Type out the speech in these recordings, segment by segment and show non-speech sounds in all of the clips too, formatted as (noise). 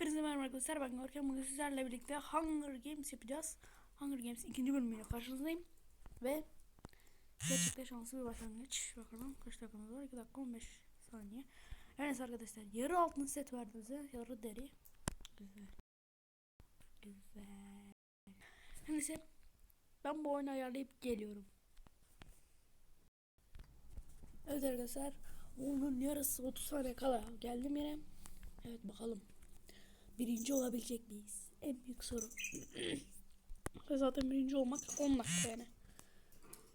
Hepinize merhaba arkadaşlar. Ben Görkem. Bugün sizlerle birlikte Hunger Games yapacağız. Hunger Games ikinci bölümüyle karşınızdayım. Ve Gerçekten şanslı bir başlangıç. Bakalım kaç dakikamız var? 2 dakika 15 saniye. Evet arkadaşlar yarı altın set verdi bize. Yarı deri. Güzel. Güzel. Neyse Ben bu oyunu ayarlayıp geliyorum. Evet arkadaşlar Onun yarısı 30 saniye kala geldim yine. Evet bakalım birinci olabilecek miyiz? En büyük soru. Ve zaten birinci olmak 10 dakika yani.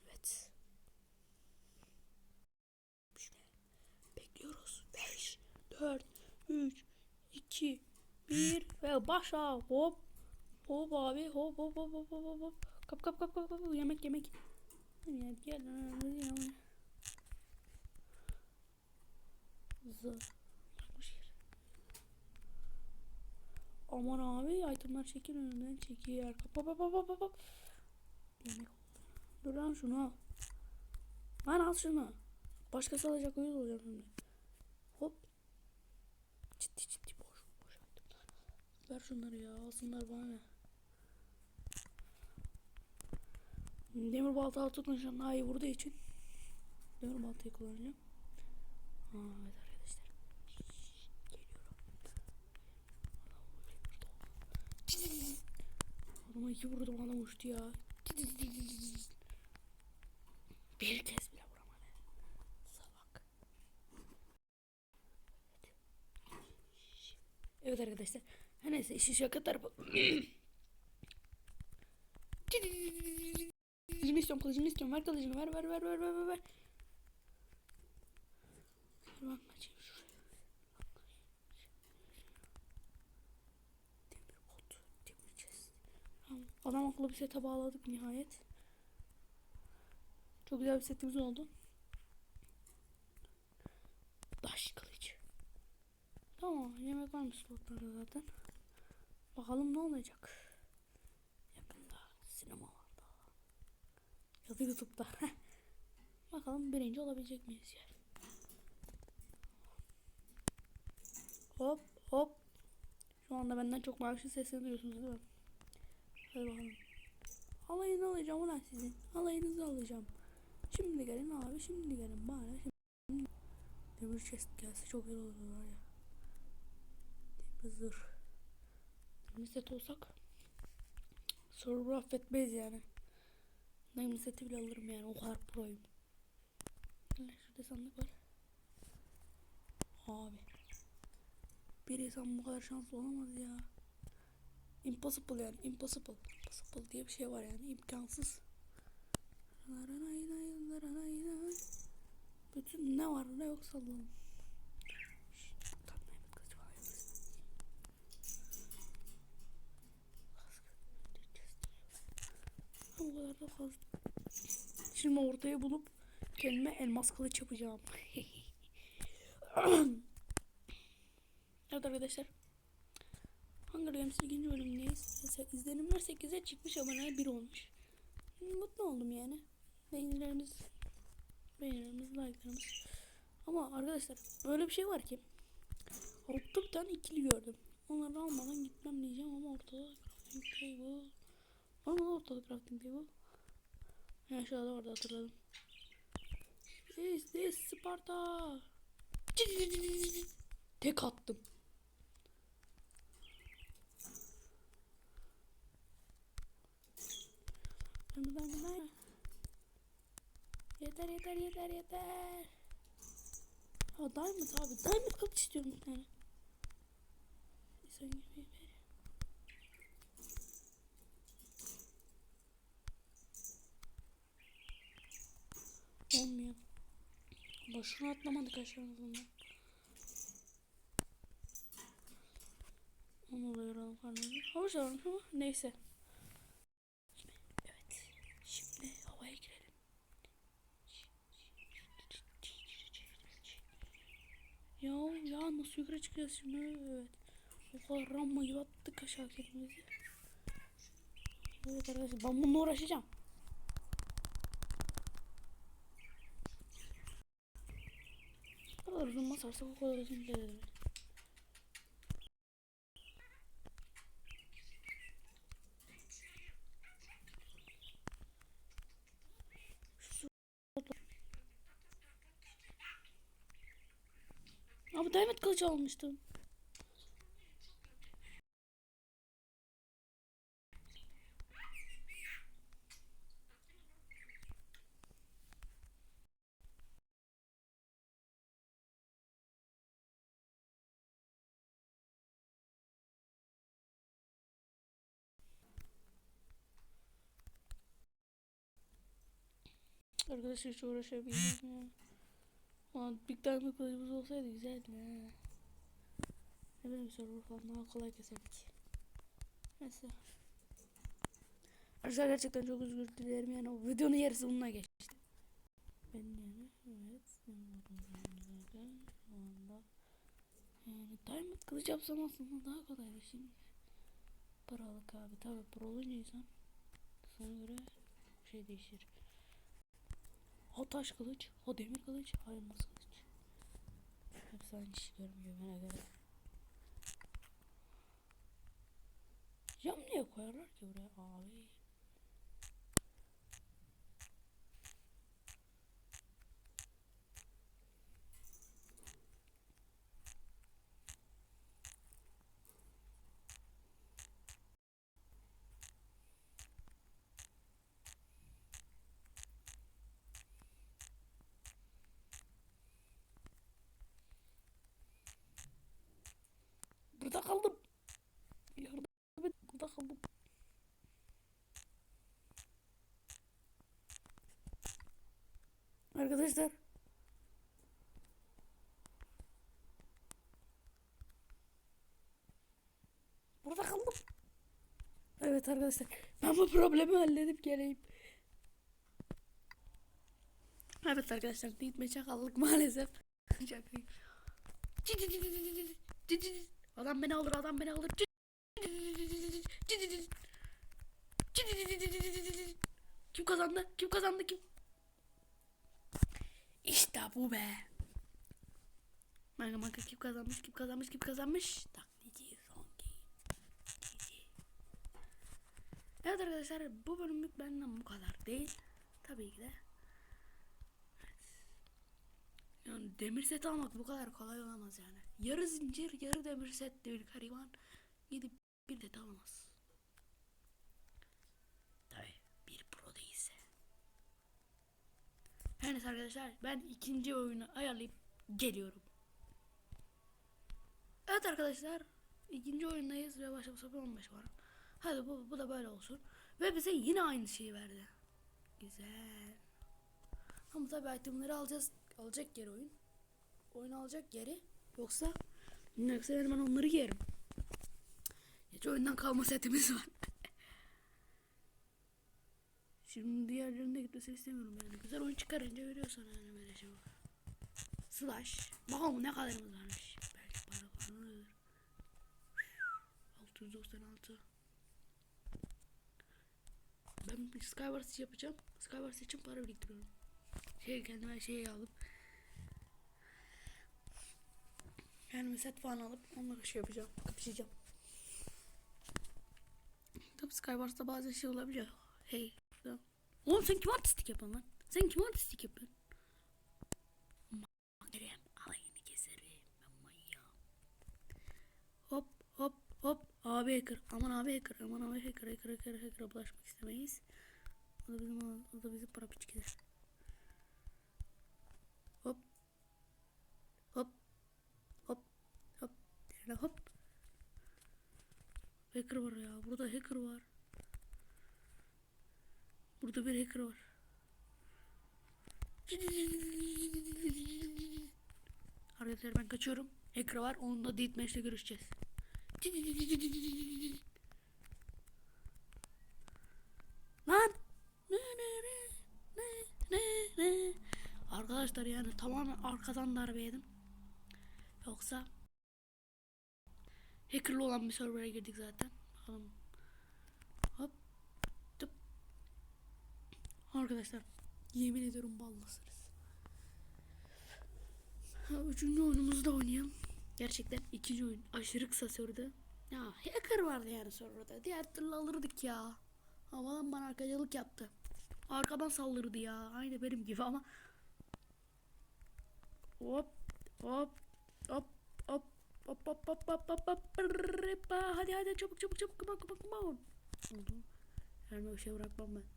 Evet. Bekliyoruz. 5, 4, 3, 2, 1 ve başla. Hop. Hop abi. Hop hop hop hop hop hop. Kap kap kap kap kap. Yemek yemek. Gel gel. Zı. Aman abi itemler çekin önünden çekiyor. Hop hop hop hop hop. Dur lan şunu al. Lan al şunu. Başkası alacak uyuz olacağım şimdi. Hop. Ciddi ciddi boş boş itemler. Ver şunları ya alsınlar bana ne. Demir balta an daha iyi vurduğu için. Demir baltayı kullanacağım. Ha, evet arkadaşlar. Geliyorum. Adama iki vurdum adam uçtu ya. Bir kez bile vuramadı. Salak. Evet arkadaşlar. Her neyse işi şaka tarafı. (clears throat) kılıcını istiyorum kılıcını istiyorum. Ver kılıcını ver ver ver ver ver ver. ver. Bak açayım şuraya. Demir bot. Demir chest. Tamam. Adam akıllı bir sete bağladık nihayet. Çok güzel bir setimiz oldu. Taş kılıç. Tamam yemek var mı slotlarda zaten. Bakalım ne olacak. Yakında sinemalarda. Ya da YouTube'da. (laughs) Bakalım birinci olabilecek miyiz yani. Hop hop. Şu anda benden çok maaşlı sesini duyuyorsunuz değil mi? Bakalım. Alayını alacağım ulan sizin. Alayınızı alacağım. Şimdi gelin abi şimdi gelin bana. Şimdi... Demir chest gelse çok iyi olur var ya. Demir zırh. Demir set olsak. Server affetmeyiz yani. Demir seti bile alırım yani o kadar proyum. Şurada sandık var. Abi. Bir insan bu kadar şanslı olamaz ya. Impossible yani impossible. Impossible diye bir şey var yani imkansız. Bütün ne var ne yok sallalım. O kadar da fazla. Şimdi ortaya bulup kendime elmas kılıç yapacağım. (laughs) evet arkadaşlar. Hunger Games ikinci bölümündeyiz. Mesela izlenimler 8'e çıkmış aboneye 1 olmuş. Mutlu oldum yani. Beğenilerimiz, beğenilerimiz, like'larımız. Ama arkadaşlar öyle bir şey var ki. Altta bir tane ikili gördüm. Onları almadan gitmem diyeceğim ama ortada crafting table. Mı ortada crafting table? Ya aşağıda orada hatırladım. Is this Sparta? Tek attım. Ben ben ben. Yeter yeter yeter yeter. Ha diamond abi. Diamond kılıç istiyorum bir tane. Sen gibi ver. Olmuyor. Boşuna atlamadık aşağıdan. Onu da yoralım. Hoş olmuş ama neyse. Şimdi havaya girelim. Ya ya nasıl yukarı çıkacağız şimdi? Evet. O kadar ramma gibi attık aşağı kendimizi. Evet arkadaşlar ben bununla uğraşacağım. Ne kadar uzun basarsak o kadar uzun ilerlerim. Abi diamond kılıç almıştım. Arkadaşlar hiç uğraşabildim ya. Ulan bir tane kılıcımız olsaydı güzeldi ha. Ne bileyim server falan daha kolay keserdik. Neyse. Arkadaşlar gerçekten çok özür dilerim yani o videonun yarısı bununla geçti. Ben yani evet. Yani diamond kılıç yapsam aslında daha kolaydı şimdi. Paralık abi tabi pro olunca insan sana göre şey değişir. O taş kılıç, o demir kılıç, o elmas kılıç. Hepsi aynı işi görmüyor bana göre. Cam niye koyarlar ki buraya abi? Burada kaldım. Yardım et, burada kaldım. Arkadaşlar. Burada kaldım. Evet arkadaşlar. Ben bu problemi halledip geleyim. Evet arkadaşlar. Gitmeye kaldık maalesef. Adam beni alır, adam beni alır. Kim kazandı? Kim kazandı? Kim? İşte bu be. Manga manga kim kazanmış? Kim kazanmış? Kim kazanmış? Taklidi Rongi. Evet arkadaşlar bu bölümlük benden bu kadar değil. Tabii ki de. Yani demir set almak bu kadar kolay olamaz yani. Yarı zincir, yarı demir set bir gariban gidip bir de alamaz. Tabii bir pro değilse. Her neyse arkadaşlar ben ikinci oyunu ayarlayıp geliyorum. Evet arkadaşlar ikinci oyundayız ve başlaması 15 var. Hadi bu, bu da böyle olsun. Ve bize yine aynı şeyi verdi. Güzel. Ama tabii itemleri alacağız. Alacak geri oyun. Oyun alacak geri. Yoksa yoksa ben onları yerim. Hiç oyundan kalma setimiz var. Şimdi diğerlerine gitmesini istemiyorum yani. Güzel oyun çıkarınca veriyor sana yani böyle şey. Slash. Bakalım ne kadarımız varmış. Belki para falandır. 696. Ben bir Skywars yapacağım. Skywars için para biriktiriyorum. Şey kendime şey alıp kendime set falan alıp onları şey yapacağım. Kapışacağım. Tabi Skywars'ta bazen şey olabiliyor. Hey. Oğlum sen kim artistik yapan lan? Sen kim artistik yapıyorsun? Makrem alayını keserim. Ben manyağım. Hop hop hop. Abi hacker. Aman abi hacker. Aman abi hacker. Hacker hacker hacker'a bulaşmak istemeyiz. O da bizim o da bizi para piçkiler. Hop. Hop. Hop. Hop. Hop. Hacker var ya. Burada hacker var. Burada bir hacker var. Arkadaşlar ben kaçıyorum. Hacker var. Onunla Deathmatch'te görüşeceğiz. Lan! Arkadaşlar yani tamamen arkadan darbe yedim. Yoksa hackerlı olan bir server'a girdik zaten. Bakalım. Hop. Tıp. Arkadaşlar yemin ediyorum ballasınız. Üçüncü oyunumuzu da oynayalım. Gerçekten ikinci oyun aşırı kısa sürdü. Ya hacker vardı yani serverda. Diğer türlü alırdık ya. Havadan bana arkacılık yaptı. Arkadan saldırdı ya. Aynı benim gibi ama. Hop hop hop hop hop hop hop hop hop Brrrripa. Hadi hadi çabuk çabuk çabuk on come on. Oldu. Yerime bir şey bırakmam ben.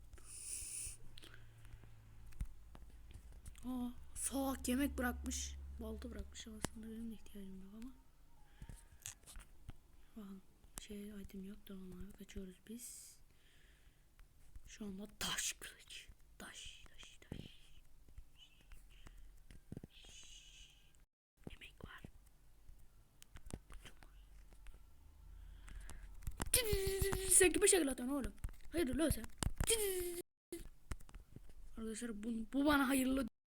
Aa, salak yemek bırakmış. Balta bırakmış aslında benim de ihtiyacım yok ama. Bakalım şey item yok tamam abi kaçıyoruz biz. Şu anda taş kılıç. Taş taş taş. Yemek var. Sen kime şekil atıyorsun oğlum? Hayırdır lan sen? Arkadaşlar bu, bu bana hayırlı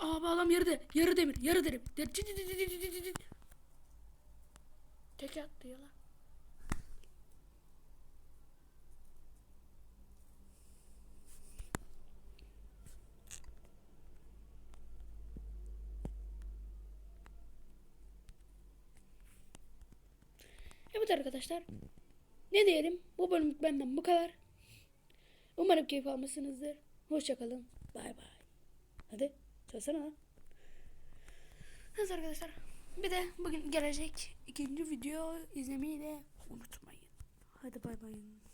Abi adam yarıda. Yarı demir. Yarı demir. Tek attı ya lan. Evet arkadaşlar. Ne diyelim? Bu bölüm benden bu kadar. Umarım keyif almışsınızdır. Hoşçakalın. Bay bay. Hadi söylesene lan. Evet arkadaşlar. Bir de bugün gelecek ikinci video izlemeyi de unutmayın. Hadi bay bay.